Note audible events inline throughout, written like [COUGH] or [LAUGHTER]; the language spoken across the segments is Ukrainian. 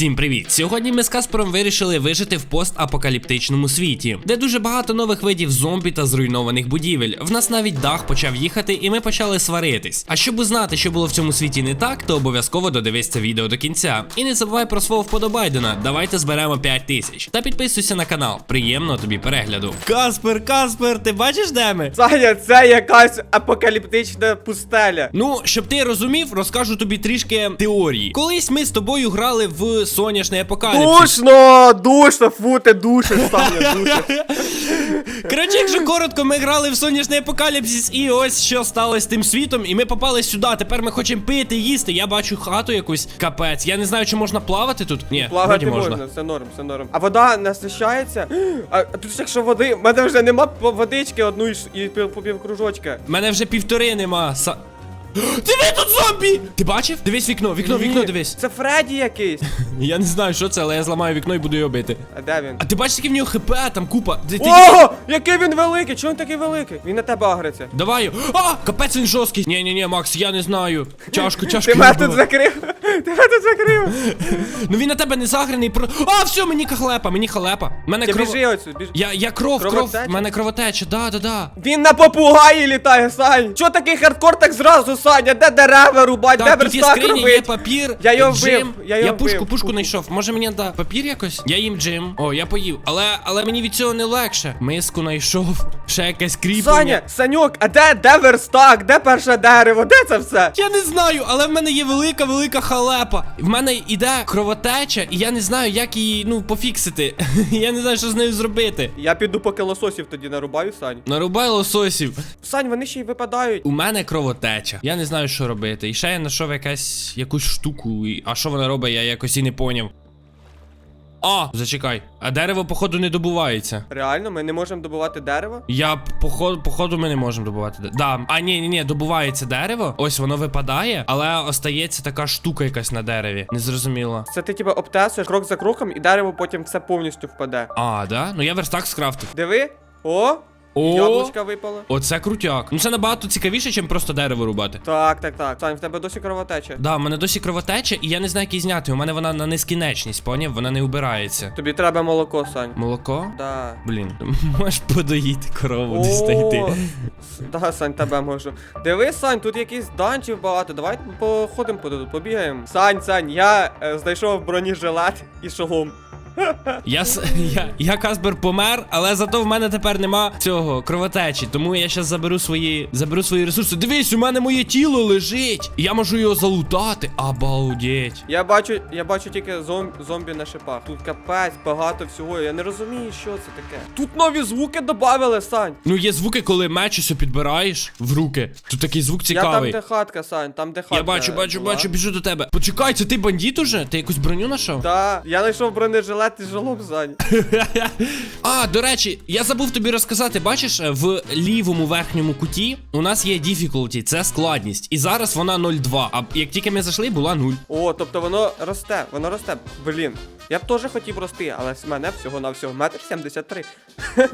Всім привіт! Сьогодні ми з Каспером вирішили вижити в постапокаліптичному світі, де дуже багато нових видів зомбі та зруйнованих будівель. В нас навіть дах почав їхати, і ми почали сваритись. А щоб узнати, що було в цьому світі не так, то обов'язково додивись це відео до кінця. І не забувай про свого вподобайдена. Давайте зберемо 5 тисяч. Та підписуйся на канал. Приємного тобі перегляду. Каспер, Каспер, ти бачиш де ми? Саня, це якась апокаліптична пустеля. Ну, щоб ти розумів, розкажу тобі трішки теорії. Колись ми з тобою грали в соняшний апокаліпсис. Душно, душно, фу, ти душиш, Саня, [LAUGHS] душиш. Коротше, якщо коротко, ми грали в сонячний апокаліпсис, і ось що сталося з тим світом, і ми попали сюди. Тепер ми хочемо пити, їсти. Я бачу хату якусь капець. Я не знаю, чи можна плавати тут. Ні, Плавати вроді можна. все норм, все норм. А вода насищається? А а тут ж якщо води, в мене вже нема водички одну і, ш- і пів- по півкружочка. Мене вже півтори нема. Са... Диви тут зомбі! Ти бачив? Дивись вікно, вікно, вікно, дивись. Це Фредді якийсь. [LAUGHS] Я не знаю, що це, але я зламаю вікно і буду його бити. А де він? А ти бачиш, який в нього хп, там купа. Ти, ти... Ого! Який він великий! Чого він такий великий? Він на тебе агриться. Давай. А! Капець він жорсткий. Ні, ні, ні, Макс, я не знаю. Чашку, [LAUGHS] чашку. [LAUGHS] Ти мене тут закрив. Ти мене тут закрив. Ну він на тебе не заграний. Про... А, все, мені халепа, мені халепа. Мене Ти кров... біжи оцю, біж. Я, я кров, кров, Кровотеча? в мене кровотеча, да, да, да. Він на попугаї літає, Сань! Чо такий хардкор так зразу, Саня? Де дерева рубать, де Так, тут є верстак скриня, є робить? папір, Я його джим. я його пушку, вбив. пушку знайшов. Може мені да папір якось? Я їм джим. О, я поїв. Але, але мені від цього не легше. Миску знайшов. Ще якесь кріплення. Саня, Саньок, а де, де верстак? Де перше дерево? Де це все? Я не знаю, але в мене є велика, велика халепа. В мене іде кровотеча, і я не знаю, як її, ну, пофіксити. [LAUGHS] я не знаю, що з нею зробити. Я піду поки лососів тоді нарубаю, Сань. Нарубай лососів. Сань, вони ще й випадають. У мене кровотеча. Я не знаю, що робити. І ще я знайшов якась якусь штуку. І- А що вона робить, я якось і не поняв. А, зачекай. А дерево, походу, не добувається. Реально, ми не можемо добувати дерево? Я походу, походу, ми не можемо добувати. де- Да. А, ні, ні, ні, добувається дерево. Ось воно випадає, але остається така штука якась на дереві. Незрозуміло. Це ти типа обтесуєш крок за кроком, і дерево потім все повністю впаде. А, да? Ну я верстак скрафтив. Диви. О! О! Яблучка випало. Оце крутяк. Ну це набагато цікавіше, ніж просто дерево рубати. Так, так, так. Сань, в тебе досі кровотеча. Да, в мене досі кровотеча, і я не знаю, як її зняти. У мене вона на нескінченність, поняв? Вона не убирається. Тобі треба молоко, Сань. Молоко? Да. Блін, [LAUGHS] можеш подоїти корову десь знайти. Да, Сань, тебе можу. Диви, Сань, тут якісь данчів багато. Давай походимо побігаємо. Сань, Сань, я е, знайшов бронежилет і шолом. Я, [LAUGHS] я, я Каспер помер, але зато в мене тепер нема цього кровотечі. Тому я зараз заберу свої заберу свої ресурси. Дивись, у мене моє тіло лежить. Я можу його залутати. Обалдеть. Я бачу, я бачу тільки зом, зомбі на шипах. Тут капець, багато всього. Я не розумію, що це таке. Тут нові звуки додавали, Сань. Ну, є звуки, коли меч ось підбираєш в руки. Тут такий звук Я там, де хатка, Сань, там, де хатка. Я бачу, бачу, була. бачу, біжу до тебе. Почекай, це ти бандит уже? Ти якусь броню знайшов? Да, я знайшов бронежилет і жолоб, Сань. А, до речі, я забув тобі розказати, бачиш, е, в лівому верхньому куті у нас є difficulty, це складність. І зараз вона 0,2. А як тільки ми зайшли, була 0. О, тобто воно росте, воно росте. Блін. Я б теж хотів рости, але з мене всього на всього метр 73. [LAUGHS]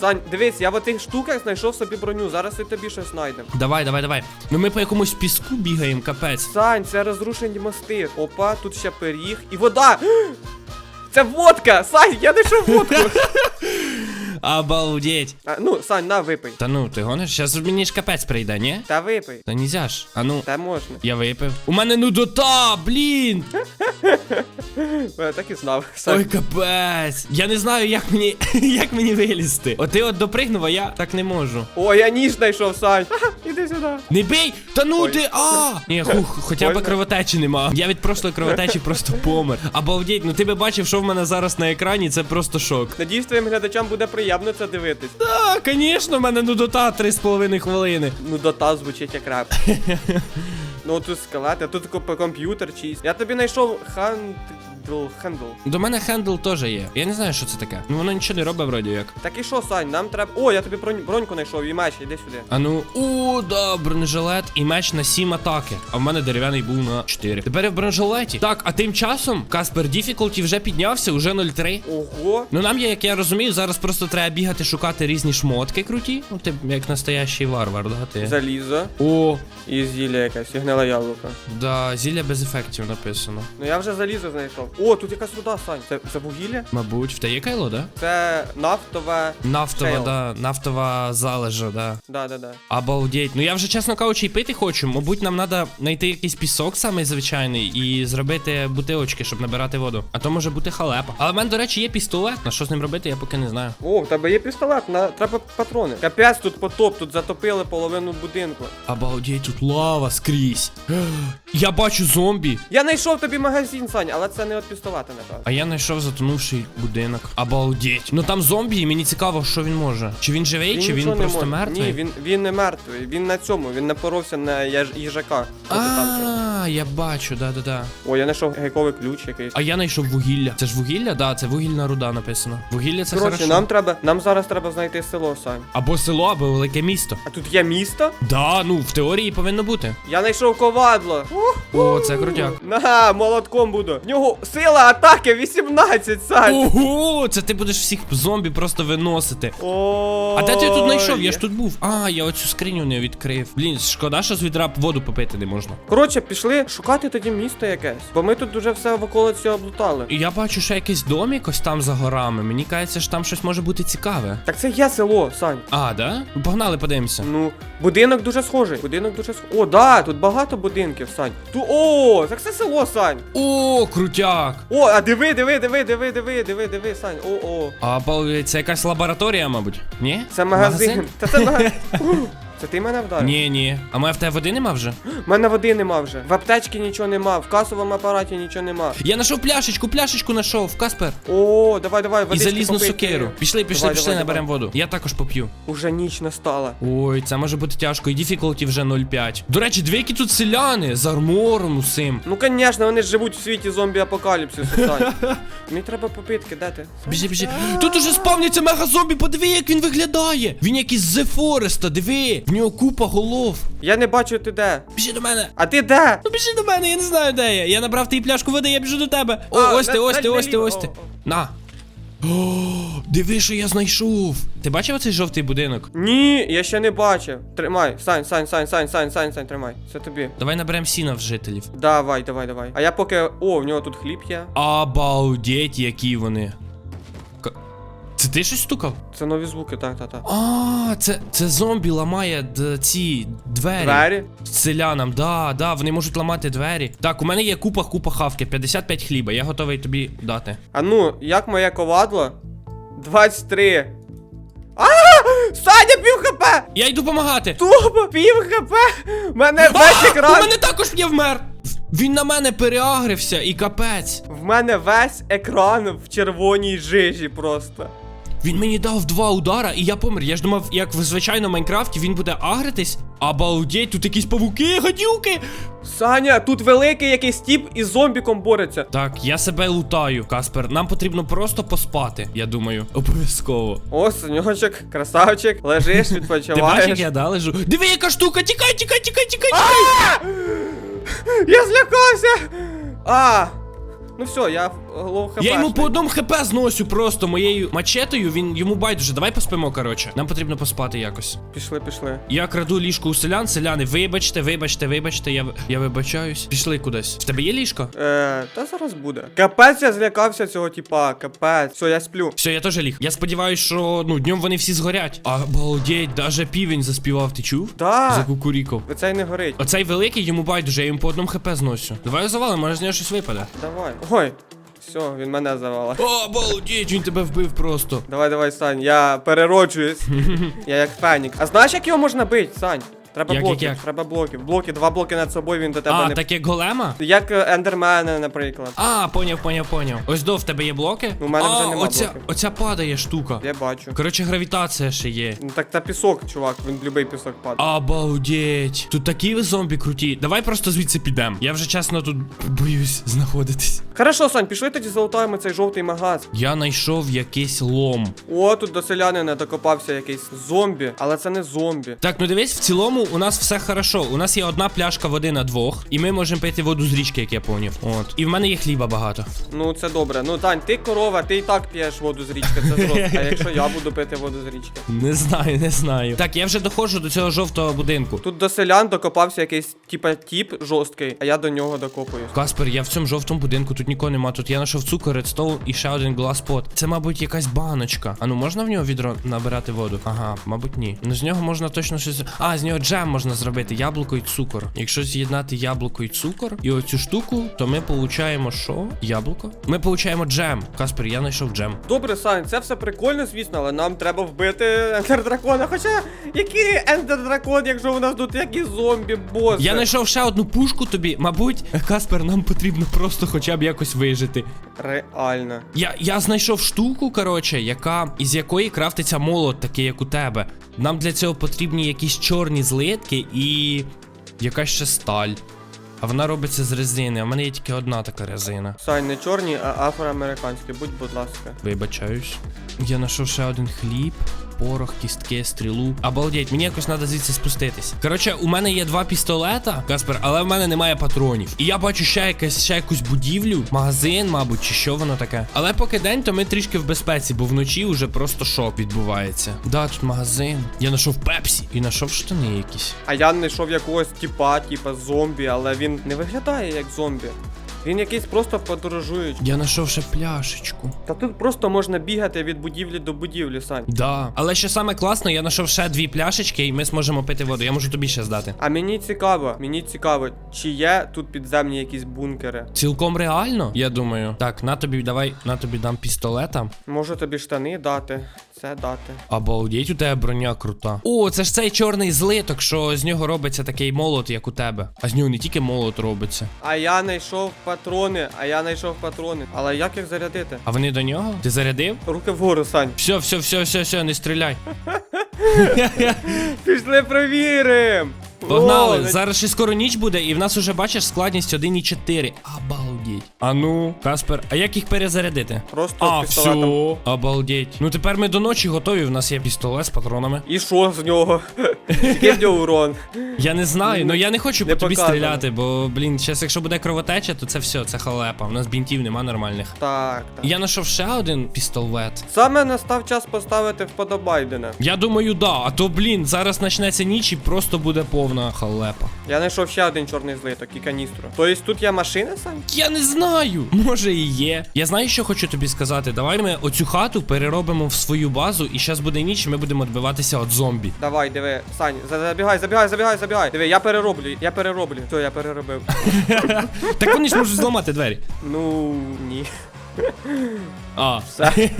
Сань, дивись, я в тих штуках знайшов собі броню. Зараз і тобі щось знайдемо. Давай, давай, давай. Ну ми по якомусь піску бігаємо, капець. Сань, це розрушені мости. Опа, тут ще пиріг і вода. [GASPS] Це водка! Сань, я знайшов водку. [LAUGHS] Обалдеть. А, ну, Сань, на випий. Та ну, ти гониш? Щас мені ж капець прийде, ні? Та випий. Та нельзя ж. А ну, Та можна. я випив. У мене нудота, блін! [LAUGHS] Я так і знав. Сань. Ой, капець. Я не знаю, як мені [LAUGHS] як мені вилізти. От ти от допригнув, а я так не можу. О, я ніж знайшов, Сань. Іди сюди. Не бий! Та ну Ой. ти! А! Ні, хух, хоча б Больно? кровотечі нема. Я від прошлої кровотечі просто помер. Обалдеть, ну ти би бачив, що в мене зараз на екрані, це просто шок. Надіюсь, твоїм глядачам буде приємно це дивитись. Так, звісно, в мене нудота 3,5 хвилини. Ну, дота звучить як реп. [LAUGHS] ну тут скелет, а тут комп'ютер чийсь. Я тобі знайшов хандл. Хендл. До мене хендл теж є. Я не знаю, що це таке. Ну воно нічого не робить вроді як. Так і що, Сань, нам треба. О, я тобі бронь... броньку знайшов і меч, іди сюди. А ну, о, да, бронежилет і меч на 7 атаки. А в мене дерев'яний був на 4. Тепер я в бронежилеті. Так, а тим часом Каспер Difficulty вже піднявся, уже 0,3. Ого. Ну нам є, як я розумію, зараз просто треба бігати шукати різні шмотки круті. Ну ти як настоящий варвар, да? Ти. Залізо. О, І зілля якась. І Гниле яблуко. Да, зілля без ефектів написано. Ну я вже залізо знайшов. О, тут якась руда, Сань. Це, це вугілля? Мабуть, в те є кайло, да? Це нафтове. Нафтова, Шейл. да, нафтова залежа, да. Да, да, да. Обалдеть. Ну я вже чесно кажучи, і пити хочу. Мабуть, нам треба знайти якийсь пісок самий звичайний і зробити бутилочки, щоб набирати воду. А то може бути халепа. Але в мене, до речі, є пістолет. На що з ним робити, я поки не знаю. О, в тебе є пістолет, на... треба патрони. Капець тут потоп, тут затопили половину будинку. Обалдеть, тут лава скрізь. [GASPS] Я бачу зомбі. Я знайшов тобі магазин, Сань, але це не від пістолета, напевно. А я знайшов затонувший будинок. Обалдеть. Ну там зомбі, і мені цікаво, що він може. Чи він живий, чи він нічого не просто може. мертвий? Ні, він, він не мертвий, він на цьому, він напоровся на яж- їжака. Там зробив? А, я бачу, да-да-да. О, я знайшов гейковий ключ якийсь. А я знайшов вугілля. Це ж вугілля? Да, це вугільна руда написано. Вугілля це Коротше, хорошо. нам треба, нам зараз треба знайти село, Сань. Або село, або велике місто. А тут є місто? Да, ну в теорії повинно бути. Я знайшов ковадло. Ух, О, це крутяк. На, молотком буду. В нього сила атаки 18, Сань. Ого, це ти будеш всіх зомбі просто виносити. О. А де ти тут знайшов? Я ж тут був. А, я оцю скриню не відкрив. Блін, шкода, що з відра воду попити не можна. Коротше, пішли шукати тоді місто якесь. Бо ми тут уже все в околиці облутали. І я бачу, що якийсь домик ось там за горами. Мені кажеться, що там щось може бути цікаве. Так це є село, Сань. А, да? Ну, Погнали, подивимося. Ну, будинок дуже схожий. Будинок дуже схожий. О, да, тут багато будинків, Сань. Ту, о, так це село, Сань. О, крутяк! О, а диви, диви, диви, диви, диви, диви, диви, Сань. О, о. А балдеть, це якась лабораторія, мабуть? Ні? Це магазин. Та це магазин. [LAUGHS] Це ти мене вдарив? Ні, ні. А моя в тебе води нема вже? У [GASPS] мене води нема вже. В аптечці нічого нема, в касовому апараті нічого нема. Я знайшов пляшечку, пляшечку знайшов, Каспер. О, давай, давай, І водички залізну попити. сокиру. Пішли, пішли, Давай, пішли, давай, наберемо воду. Я також поп'ю. Уже ніч настала. Ой, це може бути тяжко. І дефіколті вже 0,5. До речі, дві які тут селяни з армором усім. Ну, звісно, вони ж живуть у світі зомбі-апокаліпсису, [LAUGHS] Сань. Мені треба попитки, де ти? Біжи, біжи. Тут уже спавняться мега-зомбі, подиви, як він виглядає. Він якийсь з The Фореста, диви. В нього купа голов. Я не бачу, ти де. Біжи до мене. А ти де? Ну біжи до мене, я не знаю, де я. Я набрав тобі пляшку води, я біжу до тебе. О, А, ось ти, ось ти, ось ти, ось ти. На. О, диви, що я знайшов. Ти бачив оцей жовтий будинок? Ні, я ще не бачив. Тримай, Сань, Сань, Сань, Сань, Сань, Сань, Сань, тримай. Це тобі. Давай наберемо сіна в жителів. Давай, давай, давай. А я поки. О, в нього тут хліб є. Обалдеть, які вони. Це ти щось стукав? Це нові звуки, так, так, так. А, це, це зомбі ламає д- ці двері. Двері. Селянам, да, да, вони можуть ламати двері. Так, у мене є купа, купа хавки, 55 хліба, я готовий тобі дати. А ну, як моє ковадло? 23. А! Саня, пів хп! Я йду помагати. Тупо, пів хп! Мене весь А, у мене також є вмер. Він на мене переагрився і капець. В мене весь екран в червоній жижі просто. Він мені дав два удара, і я помер. Я ж думав, як в звичайному Майнкрафті він буде агритись. Обалдеть, тут якісь павуки, гадюки. Саня, тут великий якийсь тіп із зомбіком бореться. Так, я себе лутаю, Каспер. Нам потрібно просто поспати, я думаю. Обов'язково. О, саньочок, красавчик, лежиш, [LAUGHS] Ти бачиш, як я да, лежу? Диви, яка штука! Тікай, тікай, тікай, тікай, тікай! Я злякався! А! Ну все, я хп. Я йому по одному хп зносю просто моєю мачетою, він йому байдуже. Давай поспимо, коротше. Нам потрібно поспати якось. Пішли, пішли. Я краду ліжко у селян, селяни, вибачте, вибачте, вибачте, я, я вибачаюсь. Пішли кудись. В тебе є ліжко? Е, та зараз буде. Капець, я злякався цього типа, капець. Все, я сплю. Все, я теж ліг. Я сподіваюсь, що ну днем вони всі згорять. Обалдеть, даже півень заспівав, ти чув? Да. Закукурікав. Цей не горить. Оцей великий йому байдуже, я йому по одному хп зносю. Давай завалимо, може з нього щось випаде. Давай. Ой. Все, він мене завалив. О, обалдеть, він тебе вбив просто. Давай, давай, Сань, я перероджуюсь. [LAUGHS] я як фенік. А знаєш, як його можна бити, Сань? Треба Як, як, як? треба блоків. Блоки, два блоки над собою, він до тебе А, не. так як голема? Як е, ендермени, наприклад. А, поняв, поняв, поняв. Ось до в тебе є блоки? У мене а, вже нема оця, оця падає штука. Я бачу. Коротше, гравітація ще є. Ну так та пісок, чувак, він любий пісок падає. Обалдеть. Тут такі зомбі круті. Давай просто звідси підемо. Я вже чесно тут боюсь знаходитись. Хорошо, Сань, пішли тоді залутаємо цей жовтий магаз. Я знайшов якийсь лом. О, тут до селянина докопався якийсь зомбі, але це не зомбі. Так, ну дивись, в цілому у нас все хорошо. У нас є одна пляшка води на двох, і ми можемо пити воду з річки, як я поняв. От. І в мене є хліба багато. Ну це добре. Ну Тань, ти корова, ти і так п'єш воду з річки, це зрозуміло. А [LAUGHS] якщо я буду пити воду з річки? Не знаю, не знаю. Так, я вже доходжу до цього жовтого будинку. Тут до селян докопався якийсь типа тіп жорсткий, а я до нього докопуюсь. Каспер, я в цьому жовтому будинку, тут нікого нема. Тут я знайшов цукор, редстоун і ще один гласпот. Це, мабуть, якась баночка. А ну можна в нього відро набирати воду? Ага, мабуть, ні. Ну з нього можна точно щось. А, з нього джем можна зробити, яблуко і цукор. Якщо з'єднати яблуко і цукор і оцю штуку, то ми получаємо що? Яблуко? Ми получаємо джем. Каспер, я знайшов джем. Добре, Сань, це все прикольно, звісно, але нам треба вбити ендер-дракона. Хоча, який ендер-дракон, якщо у нас тут якісь зомбі, боси? Я знайшов ще одну пушку тобі. Мабуть, Каспер, нам потрібно просто хоча б якось вижити. Реально. Я, я знайшов штуку, коротше, яка із якої крафтиться молот, такий як у тебе. Нам для цього потрібні якісь чорні злитки і якась ще сталь. А вона робиться з резини. А в мене є тільки одна така резина. Сань, не чорні, а афроамериканські, будь, будь ласка. Вибачаюсь. Я знайшов ще один хліб. Порох, кістки, стрілу. Обалдеть, мені якось треба звідси спуститись. Коротше, у мене є два пістолета, Каспер, але в мене немає патронів. І я бачу ще якась ще якусь будівлю, магазин, мабуть, чи що воно таке. Але поки день, то ми трішки в безпеці, бо вночі вже просто шок відбувається. Да, тут магазин. Я знайшов пепсі і знайшов штани якісь. А я знайшов якогось типа, типа зомбі, але він не виглядає як зомбі. Він якийсь просто подорожуючий. Я знайшов ще пляшечку. Та тут просто можна бігати від будівлі до будівлі, Сань. Да. Але що саме класно, я знайшов ще дві пляшечки, і ми зможемо пити воду. Я можу тобі ще здати. А мені цікаво, мені цікаво, чи є тут підземні якісь бункери. Цілком реально, я думаю. Так, на тобі давай, на тобі дам пістолета. Можу тобі штани дати, це дати. Обалдеть, у тебе броня крута. О, це ж цей чорний злиток, що з нього робиться такий молот, як у тебе. А з нього не тільки молот робиться. А я знайшов патрони, а я знайшов патрони. Але як їх зарядити? А вони до нього? Ти зарядив? Руки вгору, Сань. Все, все, все, все, все, не стріляй. [LAUGHS] Пішли провірим. Погнали, О, зараз ще скоро ніч буде, і в нас уже бачиш складність 1,4. Обалдеть. А ну, Каспер, а як їх перезарядити? Просто А, пістолетом. все. Обалдеть. Ну тепер ми до ночі готові. В нас є пістолет з патронами. І що з нього? Який в нього урон? Я не знаю, ну я не хочу Не по тобі показано. стріляти, бо, блін, зараз якщо буде кровотеча, то це все, це халепа. У нас бінтів нема нормальних. Так, так. Я знайшов ще один пістолет. Саме настав час поставити вподобайдена. Я думаю, да. А то, блін, зараз почнеться ніч і просто буде повна халепа. Я знайшов ще один чорний злиток і каністру. Тобто тут є машини, Сань? Я не знаю. Може і є. Я знаю, що хочу тобі сказати. Давай ми оцю хату переробимо в свою базу, і зараз буде ніч, і ми будемо відбиватися від зомбі. Давай, диви, Сань, забігай, забігай, забігай, забігай. Диви, я перероблю, я перероблю. Все, я переробив. [LAUGHS] Так вони ж можуть зламати двері. ну ні. А, Все.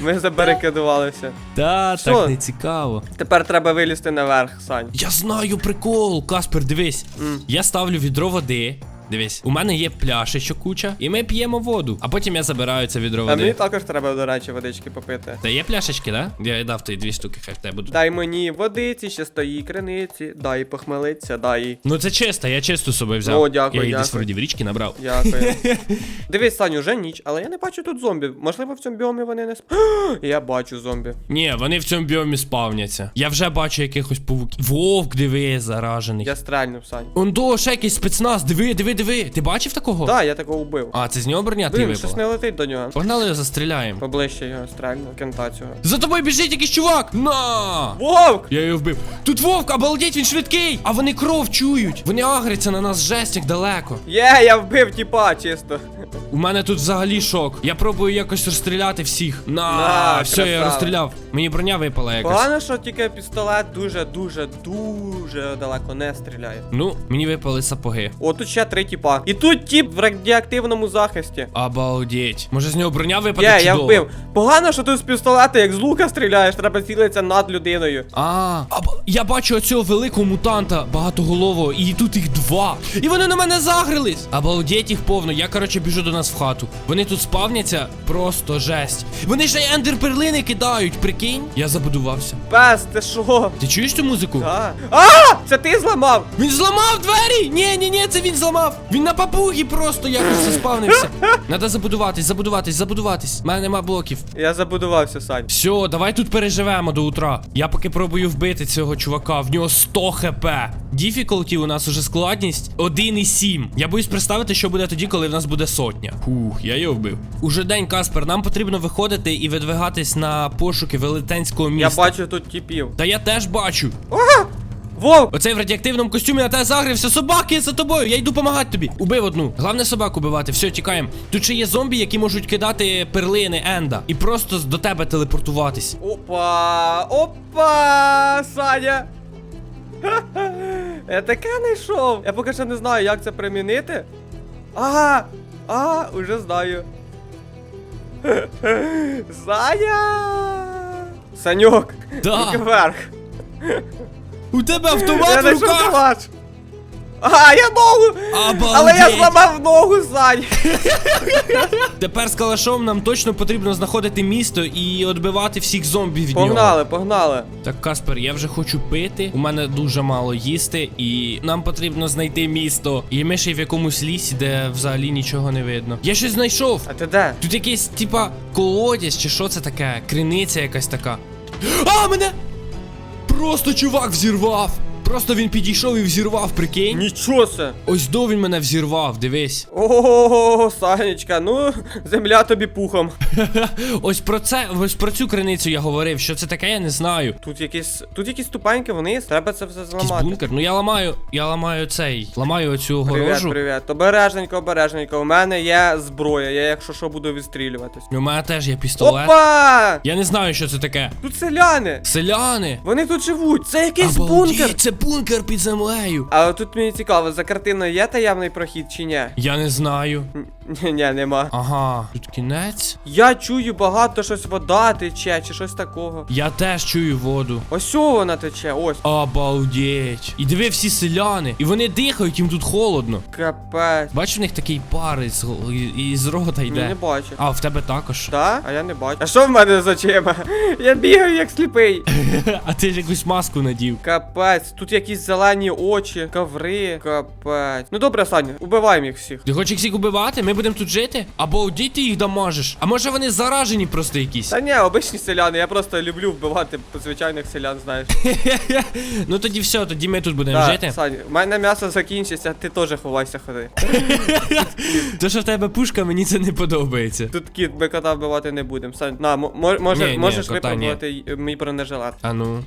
Ми забарикадувалися. та, Що? так не цікаво. Тепер треба вилізти наверх, Сань. Я знаю прикол, Каспер, дивись. М. Я ставлю відро води. Дивись, у мене є пляшечок куча, і ми п'ємо воду. А потім я забираю це відро А мені також треба, до речі, водички попити. Та є пляшечки, да? Я дав тобі дві штуки, хай в тебе будуть. Дай мені водиці, ще стої криниці, дай похмелиться, дай. Ну це чисто, я чисту з собою взяв. О, дякую, Я її десь вроді в річки набрав. Дякую. [LAUGHS] Дивись, Саню, вже ніч, але я не бачу тут зомбі. Можливо, в цьому біомі вони не сп. [GASPS] Я бачу зомбі. Ні, вони в цьому біомі спавняться. Я вже бачу якихось павуків. Вовк, диви, заражений. Я стрельнув, Сань. Он до, ще якийсь спецназ, диви, диви, диви. Ти бачив такого? Так, я такого вбив. А, це з нього броня ти Блін, щось не летить до нього. Погнали його застріляємо. Поближче його стрельну, кента цього. За тобою біжить якийсь чувак! На! Вовк! Я його вбив. Тут вовк, обалдеть, він швидкий! А вони кров чують! Вони агряться на нас жесть як далеко. Є, я вбив тіпа, чисто. У мене тут взагалі шок. Я пробую якось розстріляти всіх. На, На, все, я красава. розстріляв. Мені броня випала якась. Погано, що тільки пістолет дуже, дуже, дуже далеко не стріляє. Ну, мені випали сапоги. О, тут ще три тіпа. І тут тіп в радіоактивному захисті. Обалдеть. Може з нього броня випаде Є, я чудово? вбив. Погано, що ти з пістолета, як з лука стріляєш, треба цілитися над людиною. А, або- я бачу оцього великого мутанта багатоголового, і тут їх два. І вони на мене загрились. Обалдеть їх повно. Я, коротше, біжу до нас в хату. Вони тут спавняться, просто жесть. Вони ще й ендер-перлини кидають, прикинь. Я забудувався. Пес, ти що? Ти чуєш цю музику? А, а! Це ти зламав? Він зламав двері! Ні, ні, ні, це він зламав. Він на папугі просто якось заспавнився. Надо забудуватись, забудуватись, забудуватись. У мене нема блоків. Я забудувався, Сань. Все, давай тут переживемо до утра. Я поки пробую вбити цього чувака, в нього 100 хп. Діфіколті у нас уже складність 1,7. Я боюсь представити, що буде тоді, коли в нас буде сотня. Фух, я його вбив. Уже день, Каспер, нам потрібно виходити і видвигатись на пошуки велетенського міста. Я бачу тут тіпів. Та я теж бачу. Вовк! Оцей в радіоактивному костюмі на тебе загрився. Собаки за тобою. Я йду допомагати тобі. Убив одну. Головне собаку убивати. Все, тікаємо. Тут ще є зомбі, які можуть кидати перлини Енда. І просто до тебе телепортуватись. Опа! Опа! Саня! [LAUGHS] Я таке не йшов. Я поки що не знаю, як це примінити. Ага! А, уже знаю. [LAUGHS] Саня! Саньок! Да. Вверх! У тебе Я автомат в знайшов руках. калач! А, я ногу! Але я зламав ногу, Сань! [LAUGHS] Тепер з калашом нам точно потрібно знаходити місто і відбивати всіх зомбі від нього. Погнали, погнали! Так, Каспер, я вже хочу пити. У мене дуже мало їсти, і нам потрібно знайти місто. І ми ще й в якомусь лісі, де взагалі нічого не видно. Я щось знайшов. А ти де? Тут якийсь, типа, колодязь, чи що це таке? Криниця якась така. [GASPS] А, мене! Просто чувак взірвав! Просто він підійшов і взірвав, прикинь. Нічого це! Ось до він мене взірвав, дивись. [LAUGHS] Ого, Санечка, ну, земля тобі пухом. [LAUGHS] Ось про це, ось про цю криницю я говорив. Що це таке, я не знаю. Тут якісь. Тут якісь ступеньки вниз, треба це все Якийсь зламати. бункер. Ну я ламаю, я ламаю цей. Ламаю оцю Привіт, огорожу. привіт. Обережненько, обережненько. У мене є зброя, я якщо що буду відстрілюватись. У мене теж є пістолет. Опа! Я не знаю, що це таке. Тут селяни! Селяни. Вони тут живуть! Це якийсь Обалдеть, бункер! Це бункер під землею. А тут мені цікаво, за картиною є таємний прохід чи ні? Я не знаю. Ні, ні, нема. Ага, тут кінець. Я чую багато щось вода тече, чи щось такого. Я теж чую воду. Ось вона тече, ось. Обалдеть. І диви всі селяни. І вони дихають, їм тут холодно. Капець. Бачиш, в них такий пар із, із рота Ні, не бачу. А, в тебе також. Так? А я не бачу. А що в мене з очима? [LAUGHS] Я бігаю як сліпий. [LAUGHS] А ти ж якусь маску надів. Капець, тут якісь зелені очі, коври. Капець. Ну добре, Саня, убиваємо їх всіх. Ти хочеш їх всіх убивати? Ми будемо тут жити? Або де ти їх дамажиш? А може вони заражені просто якісь? Та ні, обичні селяни, я просто люблю вбивати звичайних селян, знаєш. [LAUGHS] ну тоді все, тоді ми тут будемо жити. Саня, в мене м'ясо закінчиться, ти теж ховайся ходи. [LAUGHS] То, що в тебе пушка, мені це не подобається. Тут кіт, ми кота вбивати не будемо. Сань, на, може, можеш випробувати мій бронежилет. А ну.